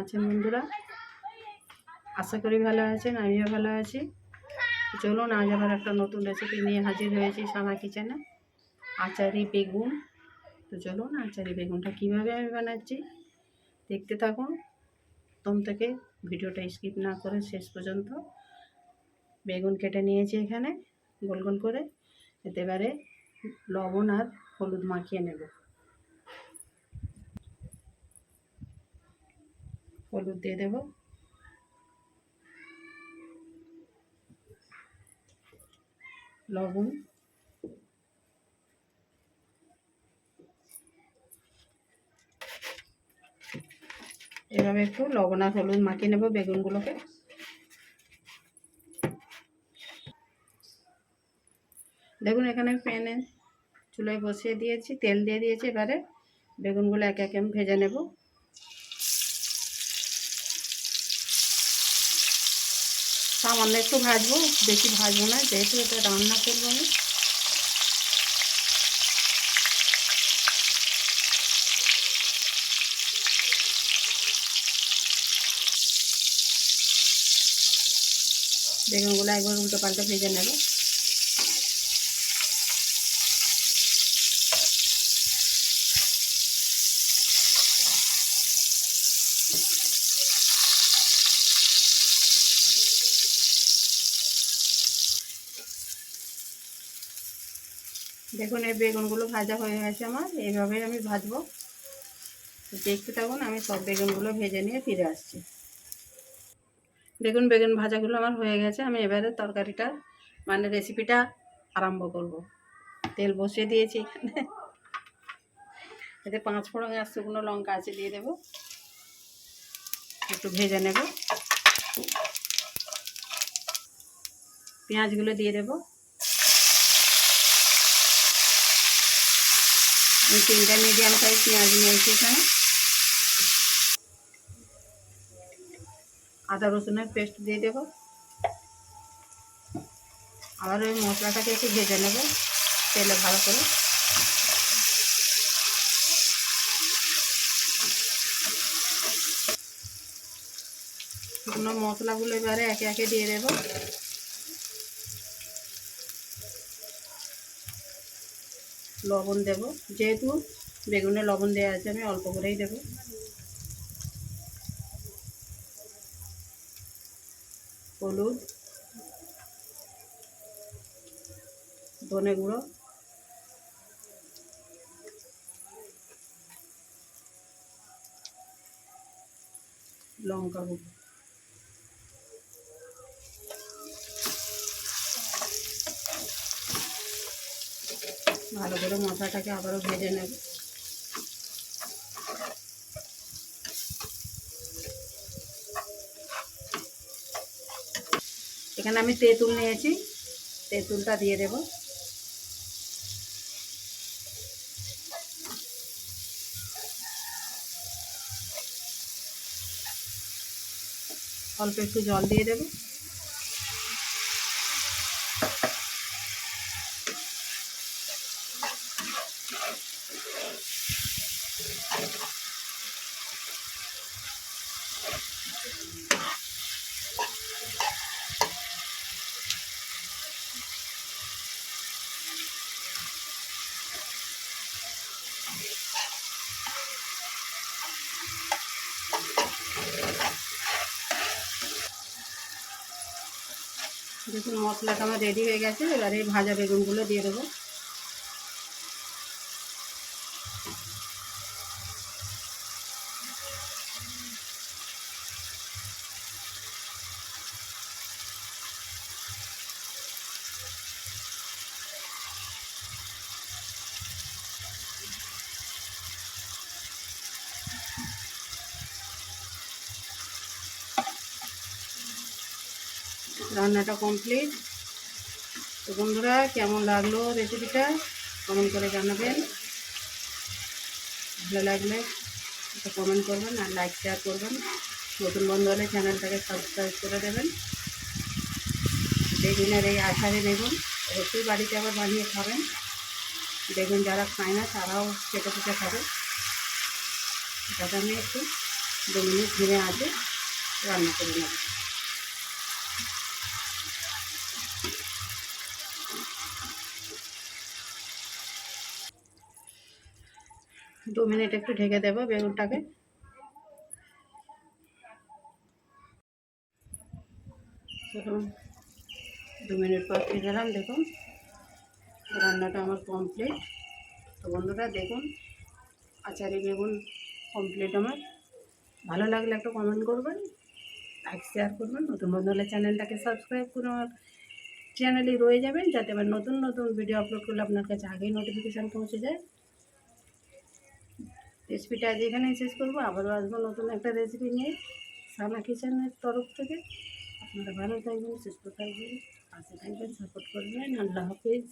আছেন বন্ধুরা? আশা করি ভালো আছেন, আমিও ভালো আছি। চলুন, আজ আবার একটা নতুন রেসিপি নিয়ে হাজির হয়েছি সামা কিচেনে আচারি বেগুন। তো চলুন, আচারি বেগুনটা কীভাবে আমি বানাচ্ছি, দেখতে থাকুন। প্রথম থেকে ভিডিওটা স্কিপ না করে শেষ পর্যন্ত বেগুন কেটে নিয়েছি এখানে, গোল গোল করে। এতে এবারে লবণ আর হলুদ মাখিয়ে নেব। হলুদ দিয়ে দেব। লবণ। এভাবে একটু লবণ আর হলুদ মাখিয়ে নেব বেগুনগুলোকে। দেখুন, এখানে প্যানে চুলায় বসিয়ে দিয়েছি, তেল দিয়ে দিয়েছি, এবারে বেগুনগুলো একে একে ভেজে নেব। সামান্য একটু ভাজবো, বেশি ভাজবো না, যেহেতু এটা রান্না করব আমি। বেগুনগুলো একবার উল্টো পাল্টা ভেজে নেব। দেখুন, এই বেগুনগুলো ভাজা হয়ে গেছে আমার। এইভাবে আমি ভাজবো। দেখতে থাকুন, আমি সব বেগুনগুলো ভেজে নিয়ে ফিরে আসছি। দেখুন, বেগুন ভাজাগুলো আমার হয়ে গেছে। আমি এবারে তরকারিটা মানে রেসিপিটা আরম্ভ করব। তেল বসিয়ে দিয়েছি এখানে। এতে পাঁচ ফোড়ন আর শুকনো লঙ্কা আছে, দিয়ে দেব। একটু ভেজে নেব। পেঁয়াজগুলো দিয়ে দেব। আমি তিনটা মিডিয়াম সাইজ পেঁয়াজ নিয়েছি এখানে। আদা রসুনের পেস্ট দিয়ে দেব। আবার ওই মশলাটাকে একটু ভেজে নেব, তেলে ভালো করে। শুকনো মশলাগুলো এবারে একে একে দিয়ে দেব। লবণ দেব। যেহেতু বেগুনে লবণ দেওয়া আছে, আমি অল্প করেই দেবো। হলুদ, ধনে গুঁড়ো, লঙ্কা গুঁড়ো। ভালো করে মশলাটাকে আবারও ভেজে নেব। এখানে আমি তেঁতুল নিয়েছি, তেঁতুলটা দিয়ে দেব। অল্প একটু জল দিয়ে দেব। দেখুন মশলাটা আমার রেডি হয়ে গেছে এবারে ভাজা বেগুনগুলো দিয়ে দেবো। রান্নাটা কমপ্লিট তো বন্ধুরা, কেমন লাগল রেসিপিটা কমেন্ট করে জানাবেন। ভালো লাগলে একটা কমেন্ট করবেন আর লাইক শেয়ার করবেন। নতুন বন্ধু হলে চ্যানেলটাকে সাবস্ক্রাইব করে দেবেন। বেগুনের এই আচারে বেগুন অবশ্যই বাড়িতে আবার বানিয়ে খাবেন। বেগুন যারা খায় না, তারাও খেতে খেতে খাবে। এটাকে আমি একটু দু মিনিট ধীরে আছে রান্না করে নেব। দু মিনিট একটু ঢেকে দেবো বেগুনটাকে। দু মিনিট পর ফিরে এলাম দেখুন। রান্নাটা আমার কমপ্লিট তো বন্ধুরা, দেখুন, আচারি বেগুন কমপ্লিট আমার। ভালো লাগলে একটা কমেন্ট করবেন লাইক শেয়ার করবেন। নতুন বন্ধু হলে চ্যানেলটাকে সাবস্ক্রাইব করে আমার চ্যানেলে রয়ে যাবেন, যাতে আবার নতুন নতুন ভিডিও আপলোড করলে আপনার কাছে আগেই নোটিফিকেশান পৌঁছে যায়। রেসিপিটা আজ এখানেই শেষ করব। আবারও আসব নতুন একটা রেসিপি নিয়ে সানা কিচেনের তরফ থেকে। আপনারা ভালো থাকবেন, সুস্থ থাকবেন, পাশে থাকবেন সাপোর্ট করবেন। আল্লাহ হাফিজ।